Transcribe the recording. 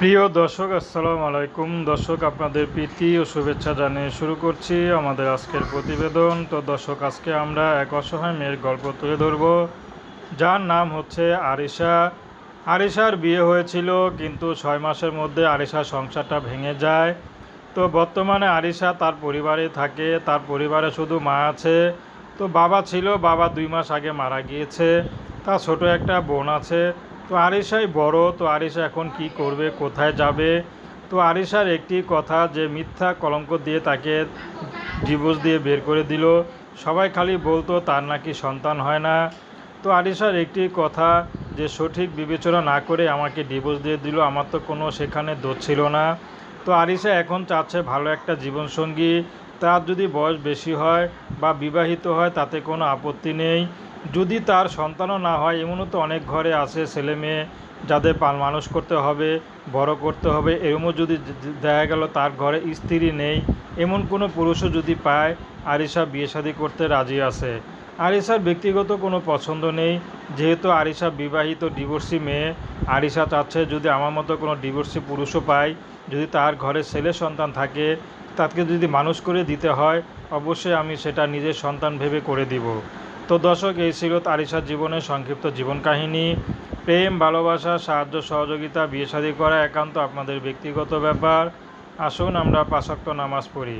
প্রিয় দর্শক, আসসালামু আলাইকুম। দর্শক, আপনাদের প্রীতি ও শুভেচ্ছা জানিয়ে শুরু করছি আমাদের আজকের প্রতিবেদন। তো দর্শক, আজকে আমরা এক অসহায় মেয়ের গল্প তুলে ধরব। যার নাম হচ্ছে আরিশা। আরিশার বিয়ে হয়েছিল, কিন্তু ছয় মাসের মধ্যে আরিশার সংসারটা ভেঙে যায়। তো বর্তমানে আরিশা তার পরিবারে থাকে, তার পরিবারে শুধু মা আছে। তো বাবা ছিল, বাবা দুই মাস আগে মারা গিয়েছে। তার ছোট একটা বোন আছে। তো আরিশাই বড়, তো আরিশা এখন কি করবে, কোথায় যাবে? তো আরিশার একটি কথা যে মিথ্যা কলঙ্ক দিয়ে তাকে ডিভোর্স দিয়ে বের করে দিল। সবাই খালি বলতো, তার নাকি সন্তান হয় না। তো আরিশার একটি কথা যে সঠিক বিবেচনা না করে আমাকে ডিভোর্স দিয়ে দিল, আমার তো কোনো সেখানে দোষ ছিল না। তো আরিশা এখন চাচ্ছে ভালো একটা জীবনসঙ্গী। তার যদি বয়স বেশি হয় বা বিবাহিত হয়, তাতে কোনো আপত্তি নেই। যদি তার সন্তানও না হয়, এমনও তো অনেক ঘরে আছে ছেলে মেয়ে যাদের পাল মানুষ করতে হবে, বড় করতে হবে। এরমও যদি দেখা গেল তার ঘরে স্ত্রী নেই, এমন কোনো পুরুষও যদি পায়, আরিশা বিয়ে শাদী করতে রাজি আছে। আরিশার ব্যক্তিগত কোনো পছন্দ নেই। যেহেতু আরিশা বিবাহিত ডিভোর্সি মেয়ে, আরিশা চাচ্ছে যদি আমার মতো কোনো ডিভোর্সি পুরুষও পায়। যদি তার ঘরে ছেলে সন্তান থাকে তাকে যদি মানুষ করে দিতে হয়, অবশ্যই আমি সেটা নিজের সন্তান ভেবে করে দিব। তো দর্শক, এই ছিল তারিশার জীবনের সংক্ষিপ্ত জীবন কাহিনী। প্রেম, ভালোবাসা, সাহায্য, সহযোগিতা, বিয়ে শাদী করা একান্ত আপনাদের ব্যক্তিগত ব্যাপার। আসুন আমরা পাশক্ত নামাজ পড়ি।